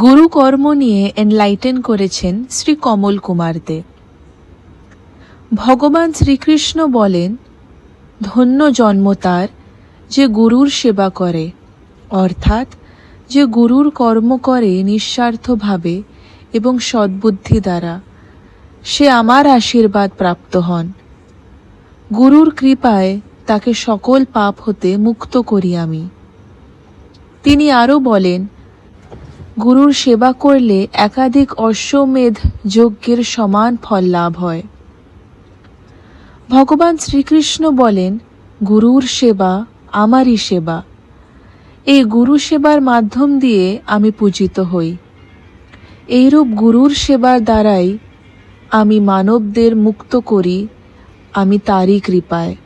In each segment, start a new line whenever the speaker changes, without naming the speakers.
গুরু কর্ম নিয়ে এনলাইটেন করেছেন শ্রী কমল কুমার দে ভগবান শ্রীকৃষ্ণ বলেন, ধন্য জন্ম তার যে গুরুর সেবা করে, অর্থাৎ যে গুরুর কর্ম করে নিঃস্বার্থভাবে এবং সদ্বুদ্ধি দ্বারা। সে আমার আশীর্বাদ প্রাপ্ত হন। গুরুর কৃপায় তাকে সকল পাপ হতে মুক্ত করি আমি। তিনি আরও বলেন গুরুর সেবা করলে একাধিক অশ্বমেধ যজ্ঞের সমান ফল লাভ হয়। ভগবান শ্রীকৃষ্ণ বলেন, গুরুর সেবা আমারই সেবা। এই গুরু সেবার মাধ্যম দিয়ে আমি পূজিত হই। এইরূপ গুরুর সেবার দ্বারাই আমি মানবদের মুক্ত করি, আমি তারই কৃপায়।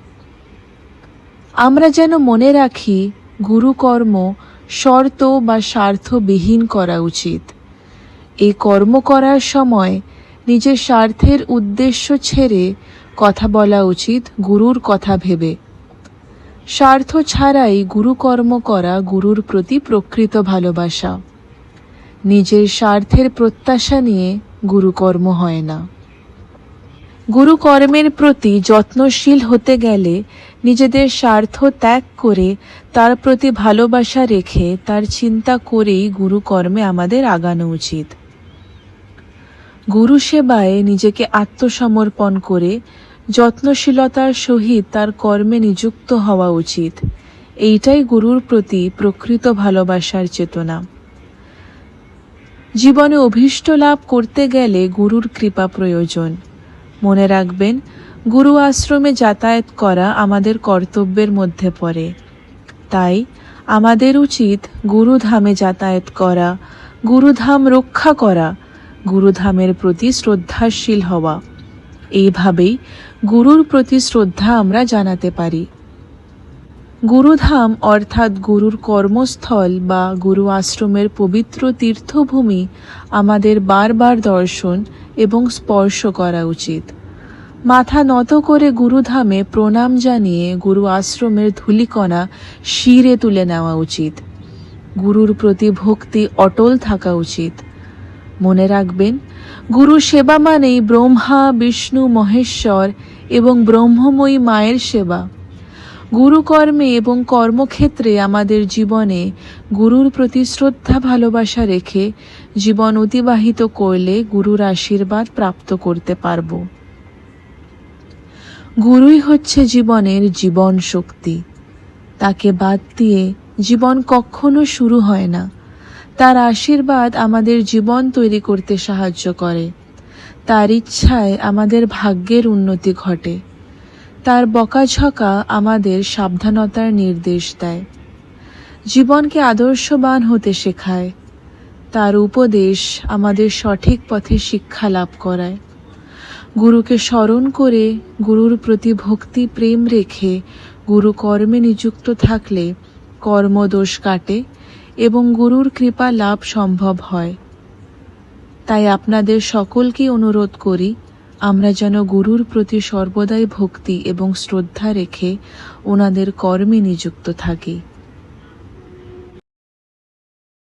আমরা যেন মনে রাখি, গুরুকর্ম শর্ত বা স্বার্থবিহীন করা উচিত। এই কর্ম করার সময় নিজের স্বার্থের উদ্দেশ্য ছেড়ে কথা বলা উচিত, গুরুর কথা ভেবে। স্বার্থ ছাড়াই গুরুকর্ম করা গুরুর প্রতি প্রকৃত ভালোবাসা। নিজের স্বার্থের প্রত্যাশা নিয়ে গুরুকর্ম হয় না। গুরুকর্মের প্রতি যত্নশীল হতে গেলে নিজেদের স্বার্থ ত্যাগ করে তার প্রতি ভালোবাসা রেখে তার চিন্তা করেই গুরুকর্মে আমাদের আগানো উচিত। গুরু সেবায় নিজেকে আত্মসমর্পণ করে যত্নশীলতার সহিত তার কর্মে নিযুক্ত হওয়া উচিত। এইটাই গুরুর প্রতি প্রকৃত ভালোবাসার চেতনা। জীবনে অভীষ্ট লাভ করতে গেলে গুরুর কৃপা প্রয়োজন। মনে রাখবেন, গুরু আশ্রমে যাতায়াত করা আমাদের কর্তব্যের মধ্যে পড়ে। তাই আমাদের উচিত গুরুধামে যাতায়াত করা, গুরুধাম রক্ষা করা, গুরুধামের প্রতি শ্রদ্ধাশীল হওয়া। এইভাবেই গুরুর প্রতি শ্রদ্ধা আমরা জানাতে পারি। গুরুধাম অর্থাৎ গুরুর কর্মস্থল বা গুরু আশ্রমের পবিত্র তীর্থভূমি আমাদের বারবার দর্শন এবং স্পর্শ করা উচিত। মাথা নত করে গুরুধামে প্রণাম জানিয়ে গুরু আশ্রমের ধূলিকণা শিরে তুলে নেওয়া উচিত। গুরুর প্রতি ভক্তি অটল থাকা উচিত। মনে রাখবেন, গুরু সেবা মানেই ব্রহ্মা, বিষ্ণু, মহেশ্বর এবং ব্রহ্মময়ী মায়ের সেবা। গুরুকর্মে এবং কর্মক্ষেত্রে আমাদের জীবনে গুরুর প্রতি শ্রদ্ধা, ভালোবাসা রেখে জীবন অতিবাহিত করলে গুরুর আশীর্বাদ প্রাপ্ত করতে পারব। গুরুই হচ্ছে জীবনের জীবন শক্তি। তাকে বাদ দিয়ে জীবন কখনো শুরু হয় না। তার আশীর্বাদ আমাদের জীবন তৈরি করতে সাহায্য করে। তার ইচ্ছায় আমাদের ভাগ্যের উন্নতি ঘটে। তার বকাঝকা আমাদের সাবধানতার নির্দেশ দেয়। জীবনকে আদর্শবান হতে শেখায়। তার উপদেশ আমাদের সঠিক পথে শিক্ষা লাভ করায়। গুরুকে স্মরণ করে গুরুর প্রতি ভক্তি, প্রেম রেখে গুরু কর্মে নিযুক্ত থাকলে কর্মদোষ কাটে এবং গুরুর কৃপা লাভ সম্ভব হয়। তাই আপনাদের সকলকে অনুরোধ করি আমরা যেন গুরুর প্রতি সর্বদাই ভক্তি এবং শ্রদ্ধা রেখে ওনাদের কর্মে নিযুক্ত থাকি।